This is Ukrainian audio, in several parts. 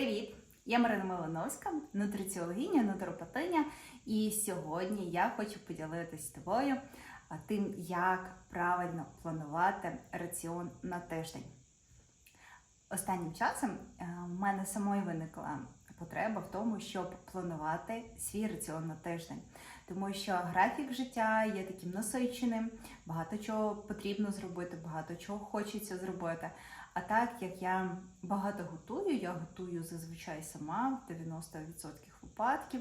Привіт! Я Марина Милановська, нутриціологиня, нутропатиня, і сьогодні я хочу поділитися з тобою тим, як правильно планувати раціон на тиждень. Останнім часом е, в мене самої виникла потреба в тому, щоб планувати свій раціон на тиждень, тому що графік життя є таким насиченим, багато чого потрібно зробити, багато чого хочеться зробити. А так як я багато готую, я готую зазвичай сама в 90% випадків.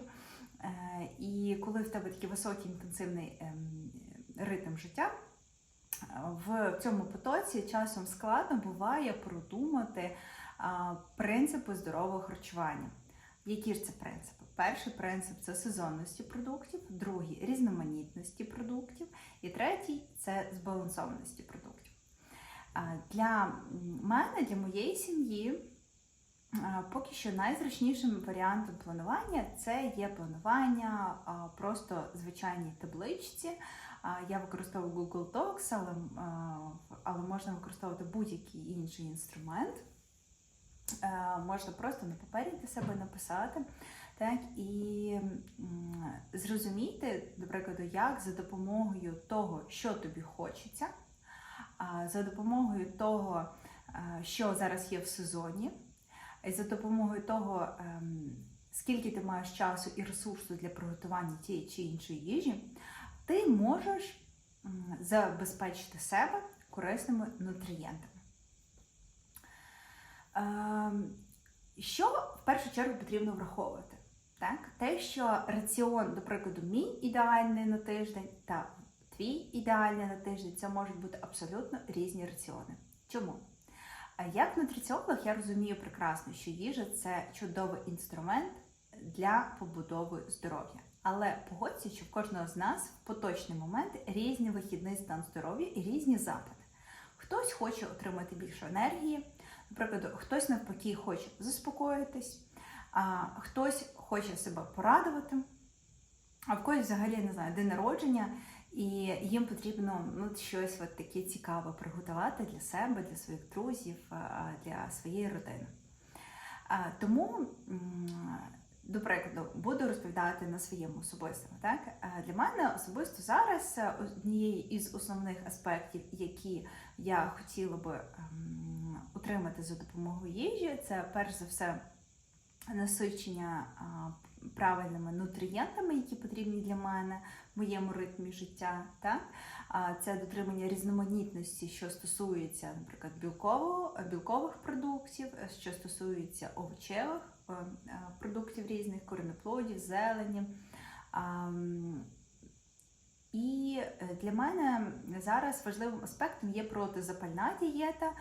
Е, І коли в тебе такий високий інтенсивний ем, ритм життя, в цьому потоці часом складно буває продумати принципи здорового харчування. Які ж це принципи? Перший принцип це сезонності продуктів, другий різноманітності продуктів, і третій це збалансованості продуктів. Для мене, для моєї сім'ї, поки що найзручнішим варіантом планування це є планування просто звичайній табличці. Я використовую Google Docs, але, але можна використовувати будь-який інший інструмент. Е, Можна просто на папері для себе написати. Так, і зрозуміти, до прикладу, як за допомогою того, що тобі хочеться, за допомогою того, е, що зараз є в сезоні, за допомогою того, ем, скільки ти маєш часу і ресурсу для приготування тієї чи іншої їжі, ти можеш забезпечити себе корисними нутрієнтами. Ем, Що в першу чергу потрібно враховувати? Так? Те, що раціон, до прикладу, мій ідеальний на тиждень та твій ідеальний на тиждень, це можуть бути абсолютно різні раціони. Чому? Як нутриціолог я розумію прекрасно, що їжа це чудовий інструмент для побудови здоров'я. Але погодься, що в кожного з нас в поточний момент різний вихідний стан здоров'я і різні запити. Хтось хоче отримати більше енергії, наприклад, хтось навпаки хоче заспокоїтись, а хтось хоче себе порадувати, а в когось взагалі не знаю, день народження, і їм потрібно ну, щось от таке цікаве приготувати для себе, для своїх друзів, для своєї родини. Тому, до прикладу, буду розповідати на своєму особистому. Так? Для мене особисто зараз е, однією із основних аспектів, які я хотіла би ем, отримати за допомогою їжі, це перш за все насичення правильними нутрієнтами, які потрібні для мене в моєму ритмі життя. Так? Це дотримання різноманітності, що стосується, наприклад, білкового, білкових продуктів, що стосується овочевих е, е, продуктів різних, коренеплодів, зелені. І е, для мене зараз важливим аспектом є протизапальна дієта,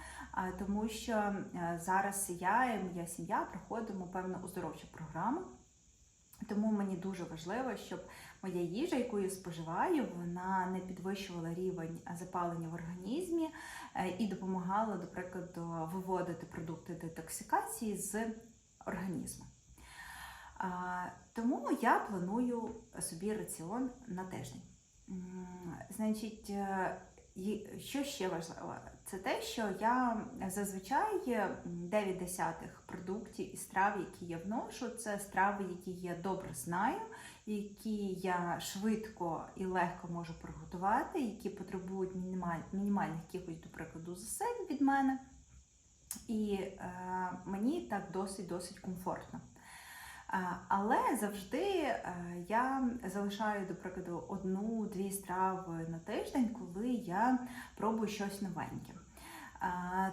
тому що е, зараз я і моя сім'я проходимо певну оздоровчу програму. Тому мені дуже важливо, щоб моя їжа, яку я споживаю, вона не підвищувала рівень запалення в організмі е, і допомагала, до прикладу, виводити продукти детоксикації з організму. Тому я планую собі раціон на тиждень. Значить, е, і що ще важливо? Це те, що я зазвичай 9 десятих продуктів і страв, які я вношу, це страви, які я добре знаю, які я швидко і легко можу приготувати, які потребують мінімаль, мінімальних якихось, до прикладу, зусиль від мене. І е, мені так досить-досить комфортно. А, Але завжди е, я залишаю, до прикладу, одну-дві страви на тиждень, коли я пробую щось новеньке.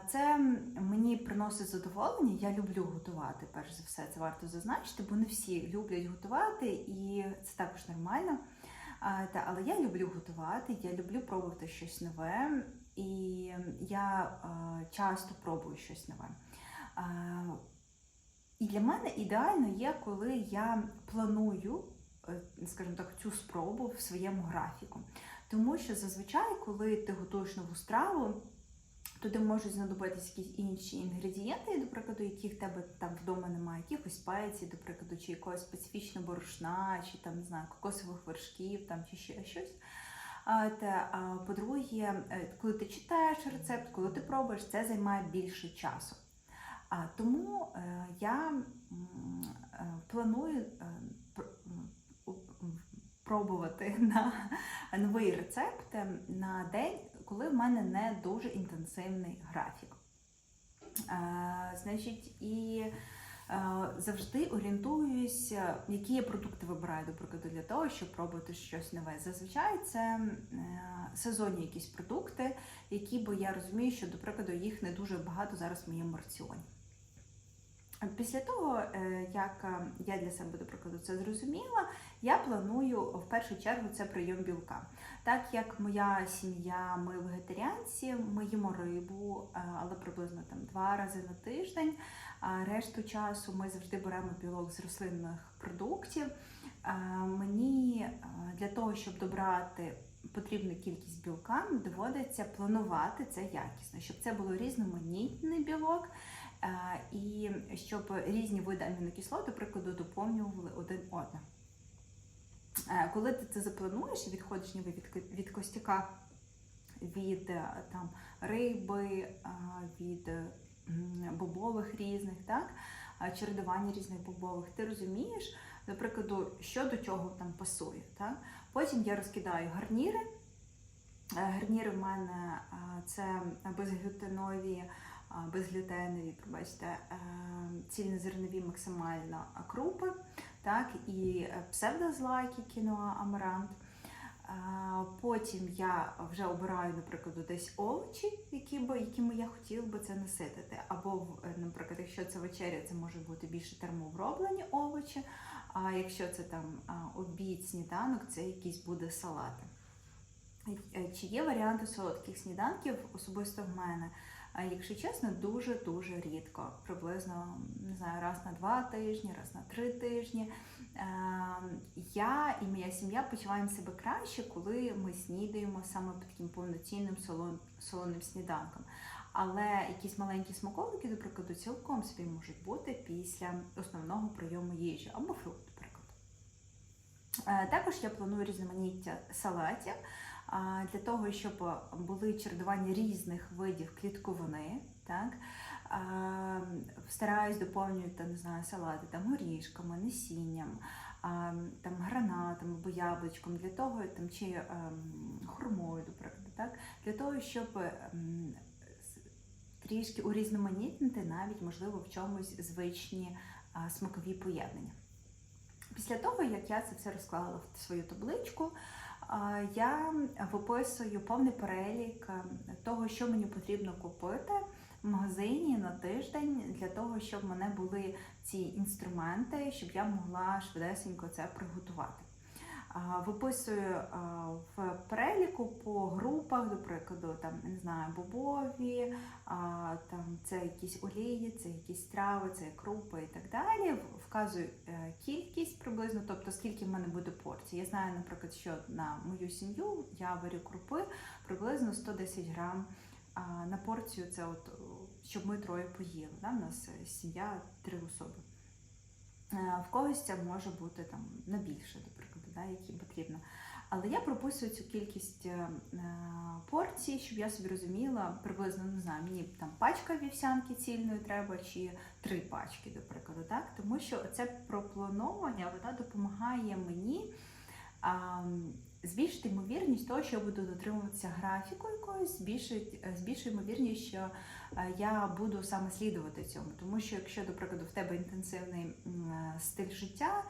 Це мені приносить задоволення. Я люблю готувати, перш за все, це варто зазначити, бо не всі люблять готувати, і це також нормально. Але я люблю готувати, я люблю пробувати щось нове, і я е, часто пробую щось нове. І для мене ідеально є, коли я планую, е, скажімо так, цю спробу в своєму графіку. Тому що зазвичай, коли ти готуєш нову страву, туди можуть знадобитися якісь інші інгредієнти, до прикладу, яких в тебе там вдома немає, якихось спецій, до прикладу, чи якогось специфічного борошна, чи там не знаю, кокосових вершків, там чи ще щось. А, по-друге, е, коли ти читаєш рецепт, коли ти пробуєш, це займає більше часу. Тому я планую пробувати на новий рецепт е, на день, коли в мене не дуже інтенсивний графік. Е, Значить, і е, завжди орієнтуюся, які я продукти вибираю, до прикладу, для того, щоб пробувати щось нове. Зазвичай це сезонні якісь продукти, які бо я розумію, що, до прикладу, їх не дуже багато зараз в моєму раціоні. Після того, е, як е, я для себе, до прикладу, це зрозуміла, я планую в першу чергу це прийом білка. Так як моя сім'я, ми вегетаріанці, ми їмо рибу, е, але приблизно там два рази на тиждень. Решту часу ми завжди беремо білок з рослинних продуктів. Мені для того, щоб добрати потрібну кількість білка, доводиться планувати це якісно, щоб це було різноманітний білок. Е, І щоб різні види амінокислот, до прикладу, доповнювали один одного. Е, Коли ти це заплануєш відходиш ніби від, від костяка від е, там, риби, від бобових різних, так? чередування різних бобових, ти розумієш, до прикладу, що до чого там пасує. Так? Потім я розкидаю гарніри. Гарніри в мене це безглютенові, безглютенові, пробачте, е, цільнозернові максимально крупи, так, і е, псевдозлаки, кіноа, амарант. Е, Потім я вже обираю, наприклад, десь овочі, які би, якими я хотіла би це наситити. Або, наприклад, якщо це вечеря, це може бути більше термооброблені овочі. А якщо це там обід, сніданок, це якийсь буде салати. Чи є варіанти солодких сніданків особисто в мене? А Якщо чесно, дуже-дуже рідко. Приблизно не знаю, раз на два тижні, раз на три тижні. Е, Я і моя сім'я почуваємо себе краще, коли ми снідаємо саме таким повноцінним солоним сніданком. Але якісь маленькі смаколики, до прикладу, цілком собі можуть бути після основного прийому їжі або фрукт, наприклад. Е, Також я планую різноманіття салатів для того, щоб були чередування різних видів клітковини. Так? Стараюсь доповнювати не знаю, салати там, горішками, насінням, там, гранатом або яблучком, для того, там, чи ем, хурмою, до так? для того, щоб ем, трішки урізноманітнити навіть, можливо, в чомусь звичні смакові поєднання. Після того, як я це все розклала в свою табличку, я виписую повний перелік е, того, що мені потрібно купити в магазині на тиждень для того, щоб в мене були ці інструменти, щоб я могла швидесенько це приготувати. Виписую в переліку по групах, до прикладу, там не знаю, бобові, там це якісь олії, це якісь трави, це крупи і так далі. Вказую е, кількість приблизно, тобто скільки в мене буде порцій. Я знаю, наприклад, що на мою сім'ю я варю крупи приблизно 110 грам на порцію. Це от щоб ми троє поїли. Да? У нас е, сім'я три особи. Е, В когось це може бути там на більше, до прикладу, да, які потрібно. Але я прописую цю кількість е, е, порцій, щоб я собі розуміла, приблизно не знаю, мені там пачка вівсянки цільної треба, чи три пачки, до прикладу, так? Тому що це проплановування вона допомагає мені а, збільшити ймовірність того, що я буду дотримуватися графіку збільшить, е, збільшує ймовірність, що я буду саме слідувати цьому. Тому що якщо, до прикладу, в тебе інтенсивний стиль життя,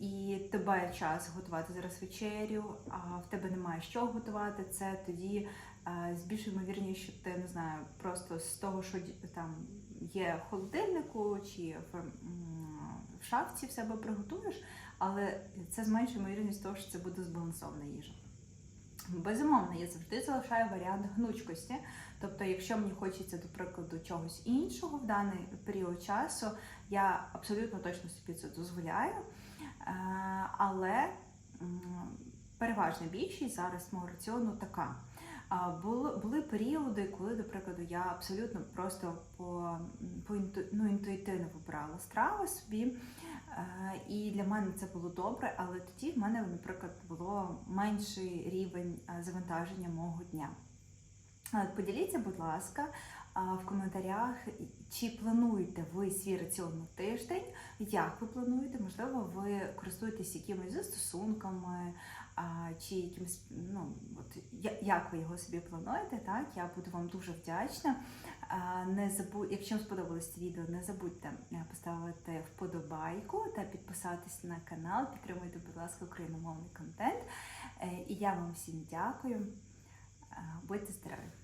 і тебе час готувати зараз вечерю, а в тебе немає що готувати, це тоді е, збільшує ймовірність, що ти не знаю, просто з того, що там є в холодильнику чи в, в шафці в себе приготуєш, але це зменшує ймовірність того, що це буде збалансована їжа. Безумовно, я завжди залишаю варіант гнучкості. Тобто, якщо мені хочеться, до прикладу, чогось іншого в даний період часу, я абсолютно точно собі це дозволяю. Е, Але переважна більшість зараз мого раціону така. Були, періоди, коли, до прикладу, я абсолютно просто по, по ну, інтуїтивно вибирала страви собі. Е, І для мене це було добре, але тоді в мене, наприклад, було менший рівень е, завантаження мого дня. Поділіться, будь ласка, в коментарях, чи плануєте ви свій раціон на тиждень, як ви плануєте, можливо, ви користуєтесь якимись застосунками, чи якимось, ну, от, як ви його собі плануєте, так? Я буду вам дуже вдячна. Не забудь, якщо вам сподобалось це відео, не забудьте е, поставити вподобайку та підписатись на канал. Підтримуйте, будь ласка, україномовний контент. Е, І я вам всім дякую. Е, Будьте здорові!